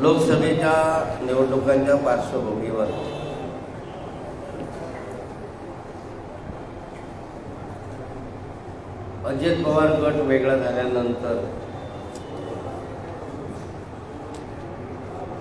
लोकसभेच्या निवडणुकांच्या पार्श्वभूमीवर अजित पवार गट वेगळा झाल्यानंतर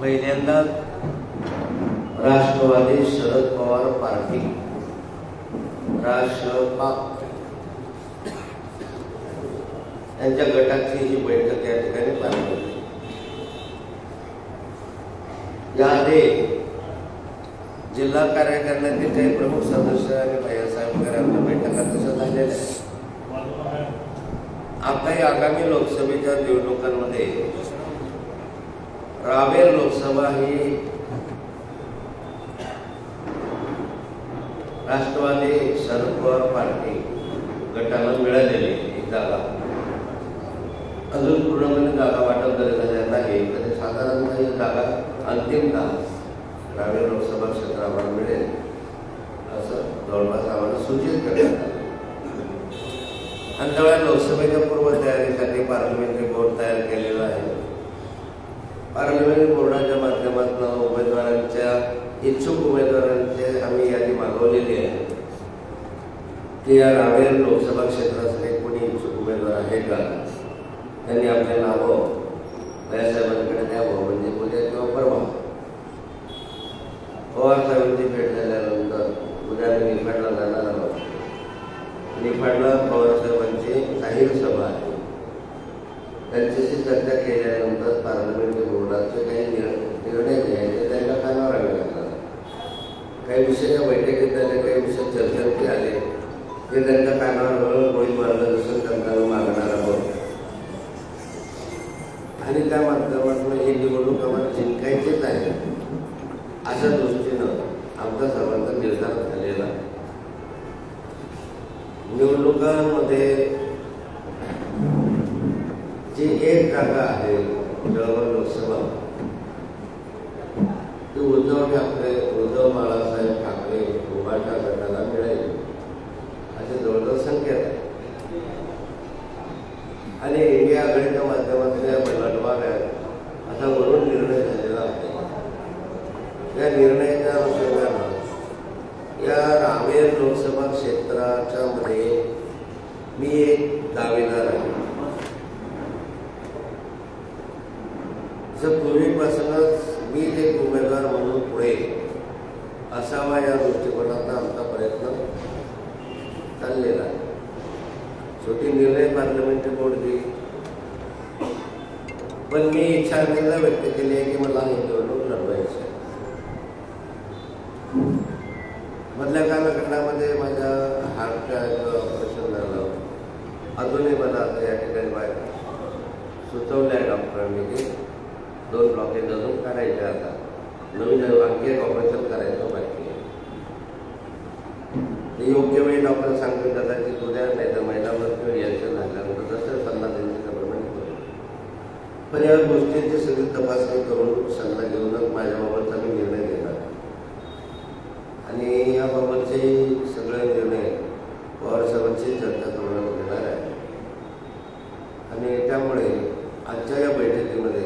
पहिल्यांदाच राष्ट्रवादी शरद पवार पार्टी राष्ट्रपा त्यांच्या गटाची ही बैठक या ठिकाणी पार पडली. याआधी जिल्हा कार्यकारिणीतील काही प्रमुख सदस्य आणि भैयासाहेब वगैरे आमच्या बैठका तशा झालेल्या आहेत. आताही आगामी लोकसभेच्या निवडणुकांमध्ये रावेर लोकसभा ही राष्ट्रवादी शरद पवार पार्टी गटाला मिळालेली जागा. अजून पूर्णपणे जागा वाटप झालेल्या नाही. तर साधारणतः ही जागा अंतिमता ग्रामीण लोकसभा क्षेत्र आम्हाला मिळेल असं जवळपास आम्हाला सूचित करण्यात आलं. आणि तेव्हा लोकसभेच्या पूर्वतयारीसाठी पार्लमेंटरी बोर्ड तयार केलेला आहे. पार्लमेंटरी बोर्डाच्या माध्यमातून उमेदवारांच्या इच्छुक उमेदवारांचे आम्ही यादी मागवलेली आहे. की या रावेर लोकसभा क्षेत्रासाठी कोणी इच्छुक उमेदवार आहे का? त्यांनी आपले नावं साहेबांकडे द्यावं म्हणजे उद्या किंवा परवा पवार साहेबांची भेट झाल्यानंतर उद्या आम्ही निफाडला जाणार आहोत निफाडला पवार साहेबांची जाहीर सभा आहे त्यांच्याशी चर्चा केल्यानंतर पार्लमेंटरी बोर्डाचे काही निर्णय निर्णय घ्यायचे त्यांना कानावर आवे लागणार काही विषय या बैठकीत आले काही विषय चर्चेत आले ते त्यांच्या कानावर घालून कोणी मार्गदर्शन करताना मागणार आहोत आणि त्या माध्यमातून ही निवडणूक आम्हाला जिंकायचीच आहे अशा दृष्टीनं आमचा सर्वांचा निर्धार झालेला. निवडणुकांमध्ये जी एक जागा आहे जळगाव लोकसभा ती उद्धव ठाकरे उद्धव बाळासाहेब ठाकरे उभाटा गटाला मिळेल असे जवळजवळ संकेत आहे आणि इंडिया आघाडीच्या माध्यमातून या लढवाव्यात असा वरून निर्णय झालेला आहे या निर्णयाच्या अनुषंगानं या रावेर लोकसभा क्षेत्राच्या मध्ये मी एक दावेदार आहे जर पूर्वीपासूनच मी एक उमेदवार म्हणून पुढे असावा या दृष्टिकोनातून आमचा प्रयत्न चाललेला आहे शेवटी निर्णय पार्लमेंटरी बोर्ड घेईल पण मी इच्छा अनेकदा व्यक्त केली आहे की मला ही निवडणूक लढवायची आहे मधल्या कालखंडामध्ये माझ्या हार्टचं ऑपरेशन झालं. अजूनही मला आता या ठिकाणी बाहेर सुचवलं आहे डॉक्टरांनी की दोन ब्लॉकेज अजून काढायचे आता. नवीन आणखी एक ऑपरेशन करायचं बाकी आहे. ते योग्य वेळी डॉक्टर सांगतो कदाचित उद्या नाही तर महिनाभर किंवा यायचं झाल्यानंतर जसं सल्ला द्यायची करू. पण या गोष्टींची सगळी तपासणी करून सल्ला घेऊनच माझ्याबाबतचा मी निर्णय घेणार आणि याबाबतचे सगळे निर्णय पवार साहेबांची चर्चा करून घेणार आहे. आणि त्यामुळे आजच्या या बैठकीमध्ये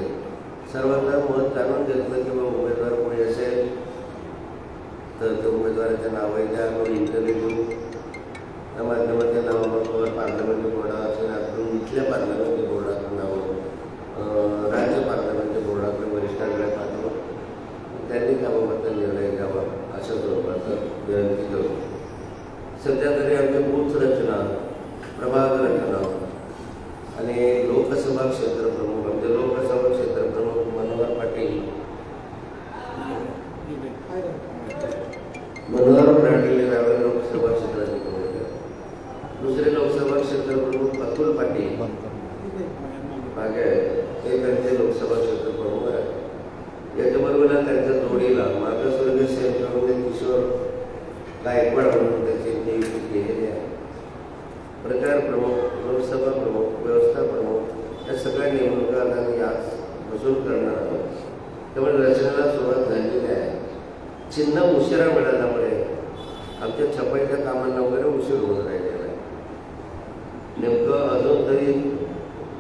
सर्वांना मत जाणून घेतलं की उमेदवार कोणी असेल? तर त्या उमेदवाराच्या नावाच्या इंटरव्ह्यू घेऊ त्या माध्यमाच्या नावाबरोबर पार्लमेंटरी बोर्डा असेल आपण इथल्या पार्लमेंटरी बोर्डाचं नावं अं, राज्य पार्लमेंटरी बोर्डाकडे वरिष्ठांकडे पाठवून त्यांनी त्याबाबतचा निर्णय घ्यावा अशा स्वरूपाचं विनंती करू सध्या तरी आमची बूथ रचना प्रभाग रचना आणि लोकसभा क्षेत्र गायकवाड म्हणून त्याचे नियुक्त केलेले आहे प्रचार प्रमुख लोकसभा प्रमुख व्यवस्था प्रमुख या सगळ्या निवडणुका आम्ही आज वसूल करणार आहोत त्यामुळे रचनेला सुरुवात झालेली आहे चिन्ह उशिरा मिळाल्यामुळे आमच्या छपाईच्या कामांना वगैरे उशीर होत राहिलेला आहे नेमकं अजून तरी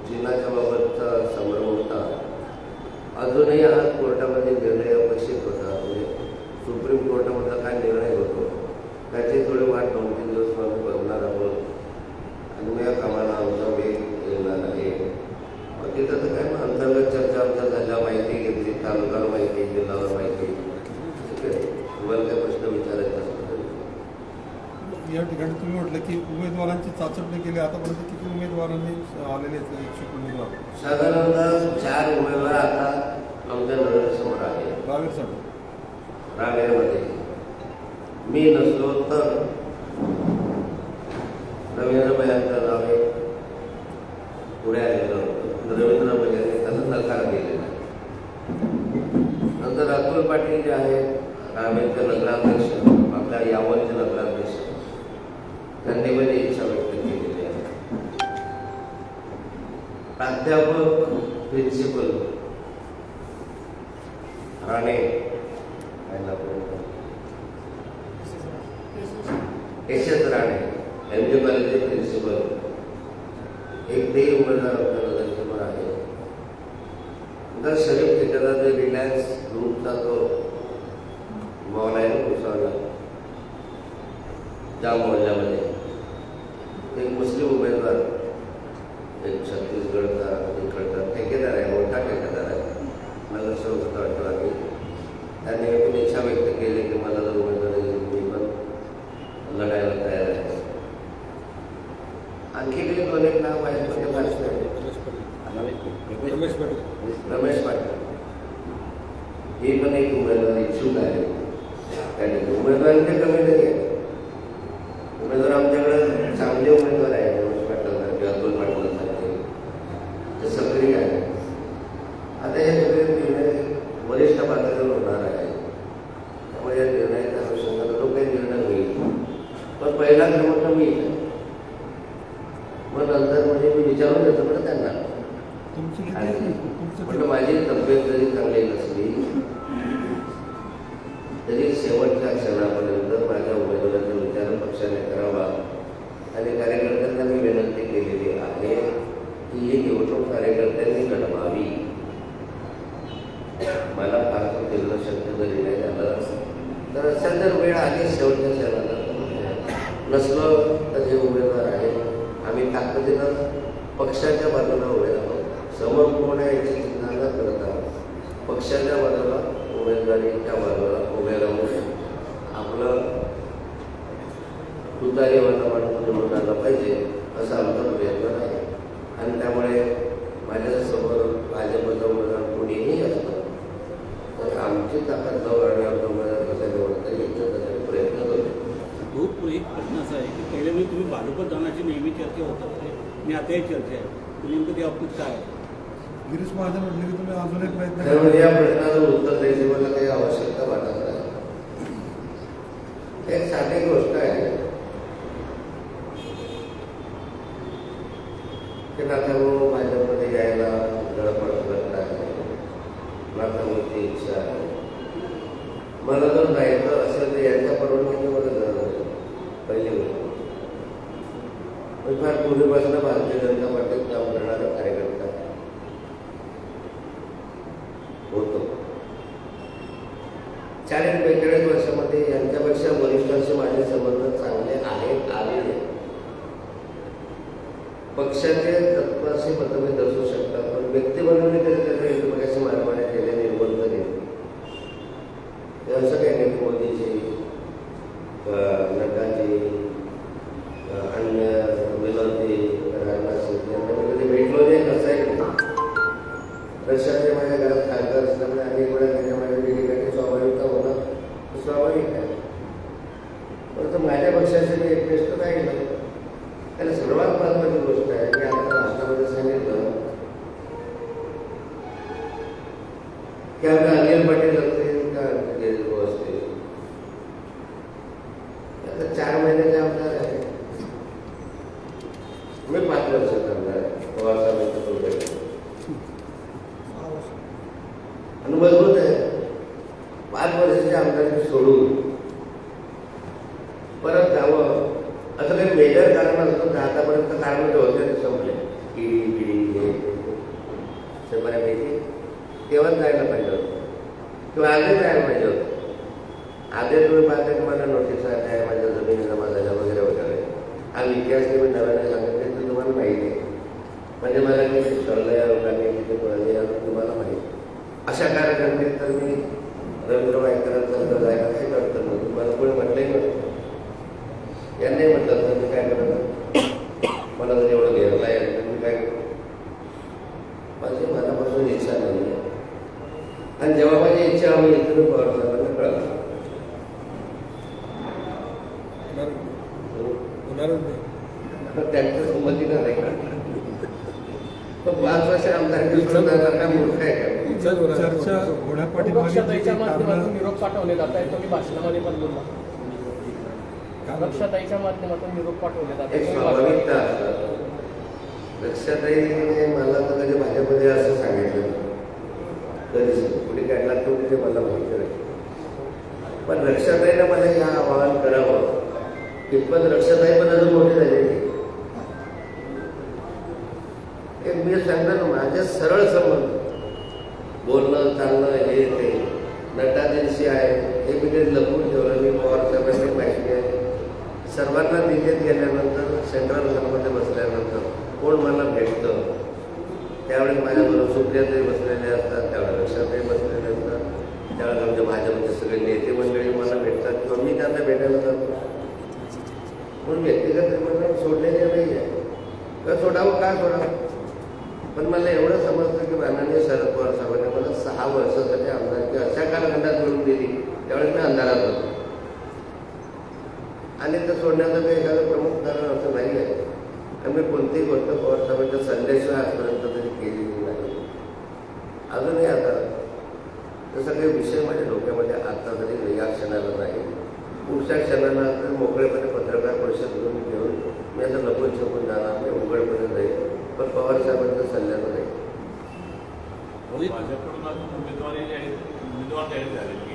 चिन्हाच्या बाबतचा संभ्रम होता अजूनही आज कोर्टामध्ये निर्णय अपेक्षित होता म्हणजे सुप्रीम रवींद्र भयांचं एक आपल्याला उमेदवार आहे. नंतर शरीफ ठेकेदार जे रिलायन्स ग्रुपचा तो मॉल आहे ना त्या ज्या मोहल्ल्यामध्ये एक मुस्लिम उमेदवार एक छत्तीसगडचा इकडचा ठेकेदार आहे मोठा ठेकेदार आहे मला संस्था वाटतो आम्ही त्याने पण इच्छा व्यक्त केली की मला जर उमेदवारी मी पण लढायला तयार आहे. आणखी काही दोन एक नाव आहेत. पण रमेश पाटील. रमेश पाटील. हे पण एक उमेदवार इच्छुक आहे त्याने उमेदवारांचे कमी नाही आहे उमेदवार आमच्याकडे चांगले उमेदवार आहेत. रमेश पाटील अतुल पाटील सारखे. ते सक्रिय आहे आता हे सगळे निर्णय वरिष्ठ पातळीवर होणार आहे. त्यामुळे या निर्णयाच्या अनुषंगाने जो काही निर्णय होईल. पण पहिला क्रमांक मी. मग नंतर म्हणजे मी विचारून देतो पण त्यांना. आणि म्हटलं माझी तब्येत जरी चांगली नसली तरी शेवटच्या क्षणापर्यंत माझ्या उमेदवाराचा विचार पक्षाने करावा. आणि कार्यकर्त्यांना मी विनंती केलेली आहे की ही निवडणूक कार्यकर्त्यांनी लढवावी मला फारसं फिरणं शक्य जरी नाही झालं तर असेल तर वेळ आली शेवटच्या क्षणाला नसलो तर हे उमेदवार आहे आम्ही ताकदीनं पक्षाच्या बाजूला उभे राहतो समोर कोण आहे याची चिंता न करता पक्षाच्या बाजूला उमेदवारीच्या बाजूला उभे राहून आपलं तुतारी वातावरण म्हणजे निवडून पाहिजे असा आमचा प्रयत्न आहे. आणि त्यामुळे माझ्यासमोर भाजपचा उमेदवार कोणीही असतं तर आमची ताकद जवळ आणण्याचा उमेदवार कसा निवडता येईल त्यासाठी प्रयत्न करतो खूप एक प्रश्न असा आहे की पहिल्या वेळी तुम्ही भाजपत जाण्याची नेहमी चर्चा होत असते. आणि आता चर्चा आहे. तर नेमकं त्या बाबतीत काय? आहे गिरीश महाजन म्हटले की तुम्ही अजून एक प्रयत्न या. प्रश्नाचं उत्तर द्यायची मला काही आवश्यकता वाटत नाही. एक साधी गोष्ट आहे. की नाथाभाऊ भाजपमध्ये यायला गडबड करत आहे नाथाभाऊची इच्छा आहे. मला जर जायचं असेल तर यांच्या परवानगीने मला जाणं नाही. पहिली गोष्ट. फार पूर्वीपासून भारतीय जनता पार्टीत काम करणारा कार्यकर्ता आहे होतो. चाळीस बेचाळीस वर्षामध्ये यांच्यापेक्षा वरिष्ठांशी माझे संबंध चांगले आहेत आलेले पक्षाचे तत्वाशी मतभेद असू शकतात पण व्यक्ती परंतु माझ्या पक्षाचे मी एकनिष्ठ राहिलं सर्वात महत्वाची गोष्ट आहे की आता राष्ट्रामध्ये सांगितलं की आता अनिल पाटील असतील का केजरीवाल असतील आता चार महिन्याचे आमदार आहे मी पाच असं कारण असतो तर आतापर्यंत कारण होते संपले. किडी किडी हे बऱ्यापैकी तेव्हाच जायला पाहिजे होतं. किंवा आधी जायला पाहिजे होतं. आधी तुम्ही पाहता की मला नोटीस आल्या आहे माझ्या जमिनी जमा झाल्या वगैरे. वगैरे हा इतिहास मी नव्याने सांगितले तर तुम्हाला माहिती आहे म्हणजे मला किती कळलं या लोकांनी किती कळले याचं तुम्हाला माहिती आहे. अशा कार्यक्रमात तर मी रवींद्र वायकरांचं जायला काही करतो नव्हतं तुम्हाला कोणी म्हटलंही नव्हतं यांनी म्हटलं तर मी काय करणार मला जर एवढं घ्यायला आहे तर मी काय करू माझी मनापासून इच्छा नाही आहे आणि जेव्हा माझी इच्छा होईल तर मी पवार साहेबांना कळणार होणारच नाही त्यांच्या संमतीनं नाही कळणार पण पाच वर्ष आमदार दिवसून जाणार का मूर्ख आहे का चर्चा निरोप पाठवले जात आहेत तुम्ही भाषणामध्ये पण बोलला माध्यमातून निरोप पाठवले जात लक्षातही मला तर कधी माझ्यामध्ये असं सांगितलं. कधीच. कुठे काढला तो कुठे मला माहिती नाही. पण रक्षाताईनं मला हे आवाहन करावं. कितपत रक्षाताई पण अजून मोठी झालेली मी सांगतो माझ्या सरळ संबंध. बोलणं चालणं हे ते. नटादिवशी आहे हे मी ते लपवून ठेवलं. मी पवार साहेबांनी माहिती आहे सर्वांना दिल्लीत गेल्यानंतर सेंट्रल हॉलमध्ये बसल्यानंतर कोण मला भेटतं? त्यावेळेस माझ्याबरोबर सुप्रियाताई बसलेले असतात त्यावेळेस लक्षातही बसलेले असतात त्यावेळेस आमच्या भाजपचे सगळे नेते मंडळी मला भेटतात. किंवा मी त्यांना भेटायला जातो. म्हणून व्यक्तिगत म्हणून सोडलेले नाही आहे का सोडावं का सोडावं पण मला एवढं समजतं की माननीय शरद पवार साहेबांनी मला सहा वर्षासाठी आमदारकी अशा कालखंडात मिळून दिली त्यावेळेस मी अंधारात होतो आणि ते सोडण्याचं काही एखादं प्रमुख कारण असं नाही आहे. त्यामुळे मी कोणतीही गोष्ट पवार साहेबांच्या संदेशिवाय आजपर्यंत तरी केलेली नाही. अजूनही आता ते सगळे विषय माझ्या डोक्यामध्ये आता तरी या क्षणाला नाही. पुढच्या क्षणाला तर मोकळेपणे पत्रकार परिषद घेऊन घेऊन मी आता लपून छपून जाणार मी उघडपणे जाईल. पण पवार साहेबांच्या सल्ल्यानं नाही भाजपकडून उमेदवारी उमेदवार जाहीर झालेली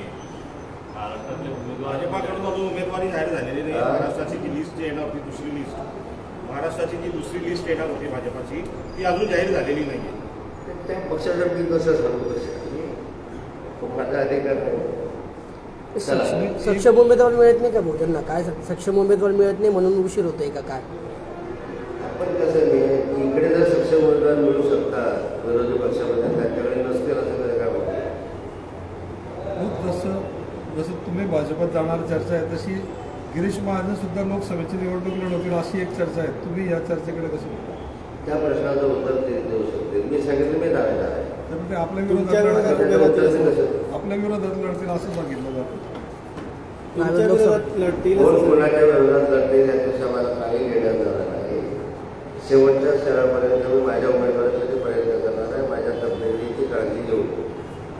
महाराष्ट्रातले उमेदवार भाजपाकडून अजून उमेदवारी जाहीर झालेली नाही. हा. महाराष्ट्राची जी लिस्ट येणार होती दुसरी लिस्ट महाराष्ट्राची जी दुसरी लिस्ट येणार होती भाजपाची ती अजून जाहीर झालेली नाही ते त्या पक्षाचं मी कसं सांगू कसं तो माझा अधिकार नाही सक्षम उमेदवार मिळत नाही का भाऊ त्यांना? काय सक- सक्षम उमेदवार मिळत नाही म्हणून उशीर होतोय का काय पण कसं नाही की इकडे जर सक्षम उमेदवार मिळू शकतात विरोधी पक्षामध्ये त्यांच्याकडे नसतील असं कसं काय म्हणतो मग जसं जसं तुम्ही भाजपात जाणार चर्चा आहे. तशी गिरीश महाजन सुद्धा लोकसभेची निवडणूक लढवतील अशी एक चर्चा आहे. तुम्ही या चर्चेकडे कसं बघता? त्या प्रश्नाचं उत्तर ते देऊ शकते मी सांगितलं मी आहे. तर ते आपल्या विरोधात लढतील? आपल्या विरोधात लढतील असं सांगितलं जातं. कोण कोणाच्या विरोधात लढते यापेक्षा मला काही घेण्यात जाणार नाही. शेवटच्या स्तरापर्यंत मी माझ्या उमेदवारासाठी प्रयत्न करणार आहे. माझ्या तब्येतीची काळजी घेऊन.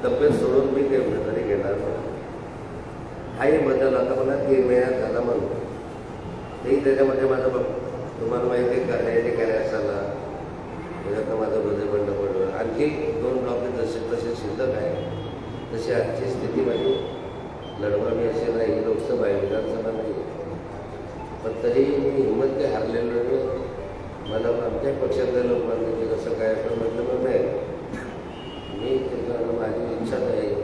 तब्येत सोडून मी ते काही बदल आता मला तीन महिन्यात झाला म्हणून. तेही त्याच्यामध्ये माझं बघ तुम्हाला माहिती आहे करण्याचे कार्य झाला म्हणजे त्याच्यात माझं बदल बंड पडलं. आणखी दोन ब्लॉक जसे तसे शिल्लक आहे तशी आजची स्थिती माझी लढवावी अशी नाही लोकसभा आहे विधानसभा नाही. पण तरी मी हिंमत काही हरलेलो नाही. मला आमच्या पक्षातल्या लोकांनी कसं काय पण म्हटलं पण नाही मी त्याच्यानं माझी इच्छा नाही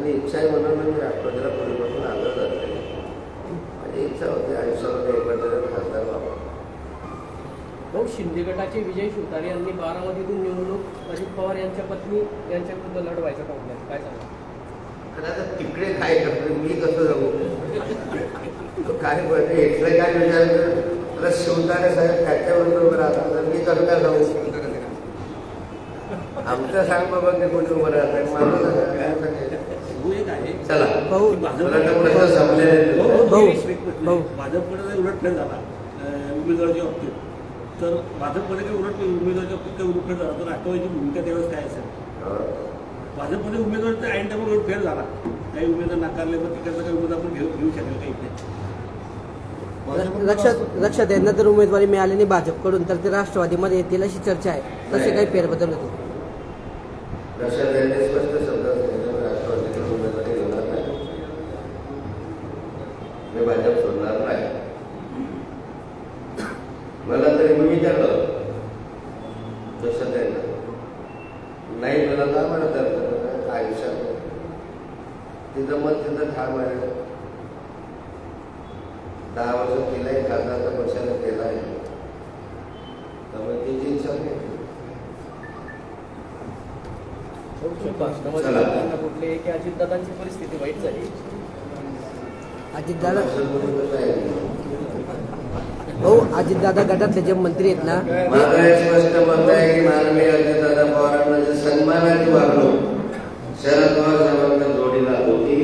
आणि इच्छा आहे म्हणून मी राष्ट्रवादीला पूर्वीपासून आलं जाते माझी इच्छा होती आयुष्यामध्ये एकत्र खासदार व्हावं. भाऊ शिंदे गटाचे विजय शिवतारे यांनी बारामतीतून निवडणूक अजित पवार यांच्या पत्नी यांच्या विरुद्ध लढवायचा ठरवलाय काय सांगा आता तिकडे काय करतो मी कसं जाऊ? तो काय म्हणजे इथलं काय विचार त्याला शिवतारे साहेब त्याच्यावर उभं राहतात. तर मी कसं काय जाऊ? आमचं सांग बाबा की कोणी उभं राहत मला मिनिट. भाऊ. भाजपकडे जर उलटफेर झाला उमेदवाराच्या बाबतीत तर भाजपमध्ये काही उलट उमेदवाराच्या बाबतीत काही उलटफेर झाला तर राष्ट्रवादीची भूमिका त्यावेळेस काय असेल. भाजपमध्ये उमेदवार ऐन टाइमवर उलटफेर झाला. काही उमेदवार नाकारले तर तिकडचा काही उमेदवार आपण घेऊ घेऊ शकेल काही इथे. लक्षात लक्षात यांना जर उमेदवारी मिळाली नाही भाजपकडून तर ते राष्ट्रवादीमध्ये येतील अशी चर्चा आहे. तसे काही फेरबदल होते लक्षात यांनी स्पष्ट शब्दात सांगितलं मी राष्ट्रवादीकडे उमेदवारी घेणार नाही मी भाजप सोडणार नाही मला तरी मी विचारलं लक्षात यांना नाही मला काय म्हणत आयुष्यात तिथं मग तिथं ठाम आहे दहा वर्ष केलंय खासदारचा पक्षाने केला आहे त्यामुळे त्याची इच्छा नाही कुठले की अजितदादांची परिस्थिती वाईट झाली अजितदादा. असं भाऊ अजितदादा गटातले जे मंत्री आहेत ना माझं हे स्पष्ट मत आहे की माननीय अजितदादा पवारांना जे सन्मानाची वागणूक शरद पवार साहेबांना जोडीला होती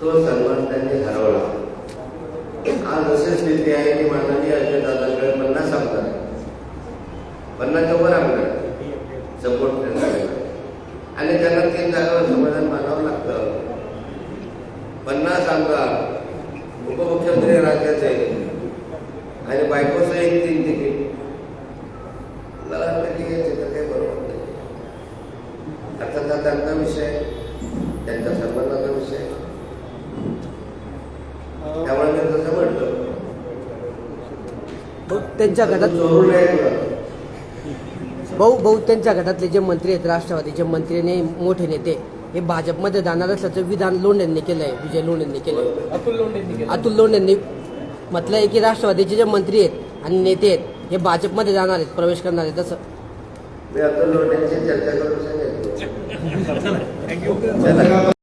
तो सन्मान त्यांनी हरवला आज अशी स्थिती आहे की माननीय अजितदादांकडे पन्नास आमदार आहेत. पन्नासच्या वर आमदार सपोर्ट करणारे आणि त्यांना तीन जागावर समाधान मानावं लागतं पन्नास आमदार उपमुख्यमंत्री राज्याचे आणि बायकोचं एक तीन तिकीट मला वाटतं की हे चित्र काही बरोबर नाही अर्थात हा त्यांचा विषय त्यांच्या सन्मानाचा विषय त्यामुळे म्हटलं भाऊ त्यांच्या गटात चोरून. भाऊ भाऊ त्यांच्या गटातले जे मंत्री आहेत राष्ट्रवादीचे मंत्री आणि मोठे नेते हे भाजपमध्ये जाणार असल्याचं विधान लोंढेंनी केलंय विजय लोंढेंनी केलंय. अतुल लोंढेंनी केलं अतुल लोंढेंनी म्हटलं आहे की राष्ट्रवादीचे जे मंत्री आहेत आणि नेते आहेत हे भाजपमध्ये जाणार आहेत प्रवेश करणार आहेत तसं मी लोटांची चर्चा करून सांगितलं थँक्यू चला.